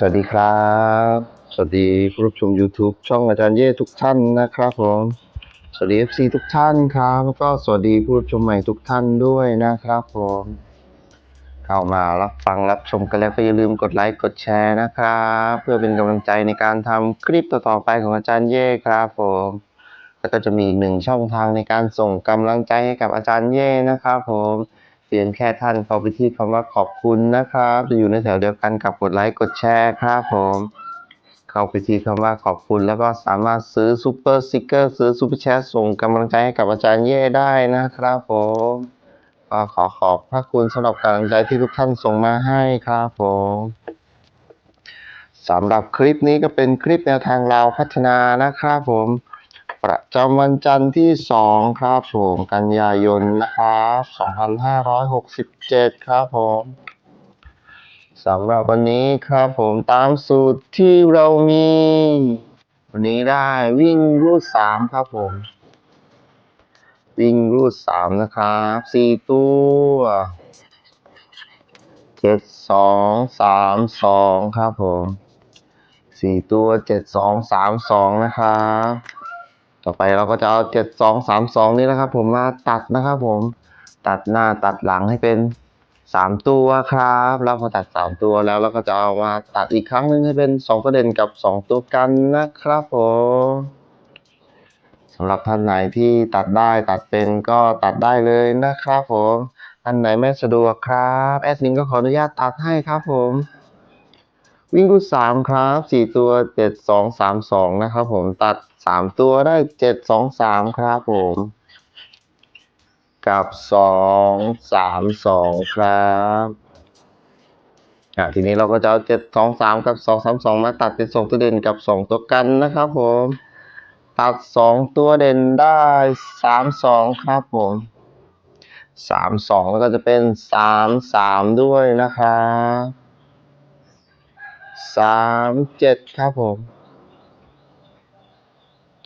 สวัสดีครับ สวัสดีผู้รับชม YouTube ช่องอาจารย์เย่ทุกท่านนะครับผม สวัสดี FC ทุกท่านครับ แล้วก็สวัสดีผู้รับชมใหม่ทุกท่านด้วยนะครับผม เข้ามารับฟังรับชมกันแล้วก็อย่าลืมกดไลค์กดแชร์นะครับ เพื่อเป็นกำลังใจในการทำคลิปต่อๆไปของอาจารย์เย่ครับผม แล้วก็จะมีอีกหนึ่งช่องทางในการส่งกำลังใจให้กับอาจารย์เย่นะครับผม เพียงแค่ท่านเข้าไปที่คำว่าขอบคุณนะครับ จะอยู่ในแถวเดียวกันกับกดไลค์กดแชร์ครับผม เข้าไปที่คำว่าขอบคุณ แล้วก็สามารถซื้อซูเปอร์สติกเกอร์ซื้อซูเปอร์แชทส่งกำลังใจให้กับอาจารย์เย่ได้นะครับผมก็ขอขอบพระคุณสำหรับกำลังใจที่ทุกท่านส่งมาให้ครับผมสำหรับคลิปนี้ก็เป็นคลิปแนวทางเราพัฒนานะครับผม ประจำวันจันทร์ที่ 2 ครับผมกันยายนนะครับ 2567 ครับผมสำหรับวันนี้ครับผมตามสูตรที่เรามี วันนี้ได้วิ่งรูด 3 ครับผม วิ่งรูด 3 นะครับ 4 ตัว7 2 3 2ครับผม4ตัว7 2 3 2นะครับ ต่อไปเราก็จะเอาเจ็ดสองสามสองนี่นะครับ ผมมาตัดนะครับ ผมตัดหน้าตัดหลังให้เป็นสามตัวครับ แล้วพอตัดสามตัวแล้วเราก็จะเอามาตัดอีกครั้งหนึงให้เป็นสองตัวเด่นกับสองตัวกันนะครับผมสำหรับท่านไหนที่ตัดได้ตัดเป็นก็ตัดได้เลยนะครับผมท่านไหนไม่สะดวกครับแอดมินก็ขออนุญาตตัดให้ครับผม วิ่งรูดสามครับสี่ตัวเจ็ดสองสามสองนะครับผมตัดสามตัวได้เจ็ดสองสามครับผม กับสองสามสองครับอะทีนี้เราก็จะเอาเจ็ดสองสามกับสองสามสองมาตัดเป็นสองตัวเด่นกับสองตัวกันนะครับผม ตัดสองตัวเด่นได้สามสองครับผมสามสองแล้วก็จะเป็นสามสามด้วยนะครับ สามเจ็ดครับผม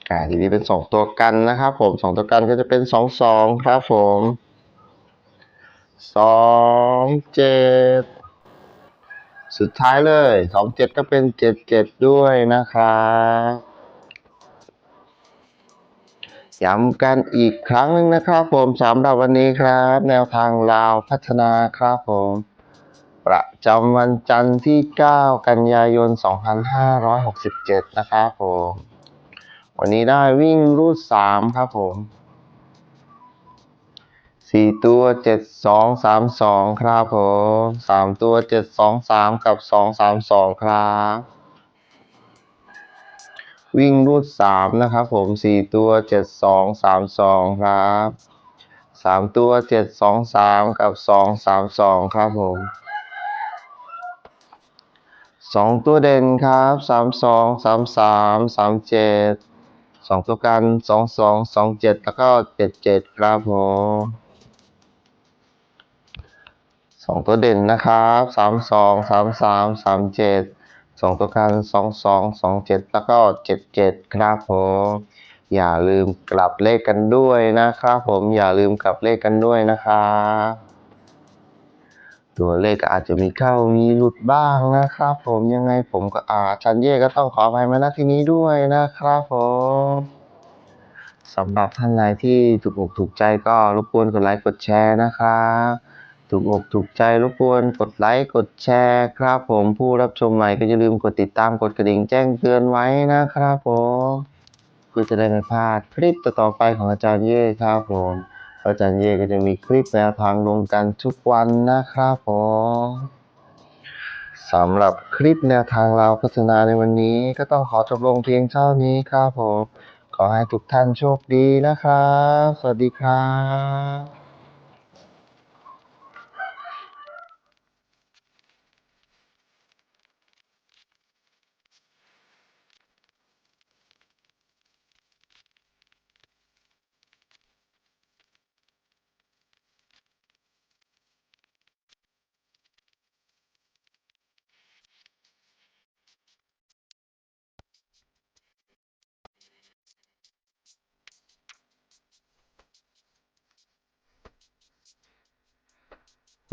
อ่าทีนี้เป็นสองตัวกันนะครับผมสองตัวกันก็จะเป็นสองสองครับผมสองเจ็ดสุดท้ายเลยสองเจ็ดก็เป็นเจ็ดเจ็ดด้วยนะครับย้ำกันอีกครั้งหนึ่งนะครับผมสำหรับวันนี้ครับ แนวทางลาวพัฒนาครับผม ประจำวันจันทร์ที่ 9 กันยายน 2567 นะครับผม วันนี้ได้วิ่งรูด 3 ครับผม 4 ตัว 7 2 3 2 ครับผม 3 ตัว 7 2 3 กับ 2 3 2 ครับ วิ่งรูด 3 นะครับผม 4 ตัว 7 2 3 2 ครับ 3 ตัว 7 2 3 กับ 2 3 2 ครับผม สองตัวเด่นครับสามสองสามสามสามเจ็ดสองตัวกันสองสองสองเจ็ดแล้วก็เจ็ดเจ็ดครับผมสองตัวเด่นนะครับสามสองสามสามสามเจ็ดสองตัวกันสองสองสองเจ็ดแล้วก็เจ็ดเจ็ดครับผมอย่าลืมกลับเลขกันด้วยนะครับผมอย่าลืมกลับเลขกันด้วยนะครับ ตัวเลขก็อาจจะมีเข้ามีหลุดบ้างนะครับ ผมยังไงผมก็อาชันเย่ก็ต้องขออภัยมาณที่นี้ด้วยนะครับผมสำหรับท่านใดที่ถูกอกถูกใจก็รบกวนกดไลค์กดแชร์นะครับถูกอกถูกใจรบกวนกดไลค์กดแชร์ครับ ผมผู้รับชมใหม่ก็อย่าลืมกดติดตามกดกระดิ่งแจ้งเตือนไว้นะครับผมเพื่อจะได้ไม่พลาดคลิปต่อๆไปของอาจารย์เย่ครับผม อาจารย์เย่ก็จะมีคลิปแนวทางลงกันทุกวันนะครับผมสำหรับคลิปแนวทางเราพัฒนาในวันนี้ ก็ต้องขอจบลงเพียงเท่านี้ครับผม ขอให้ทุกท่านโชคดีนะครับ สวัสดีครับ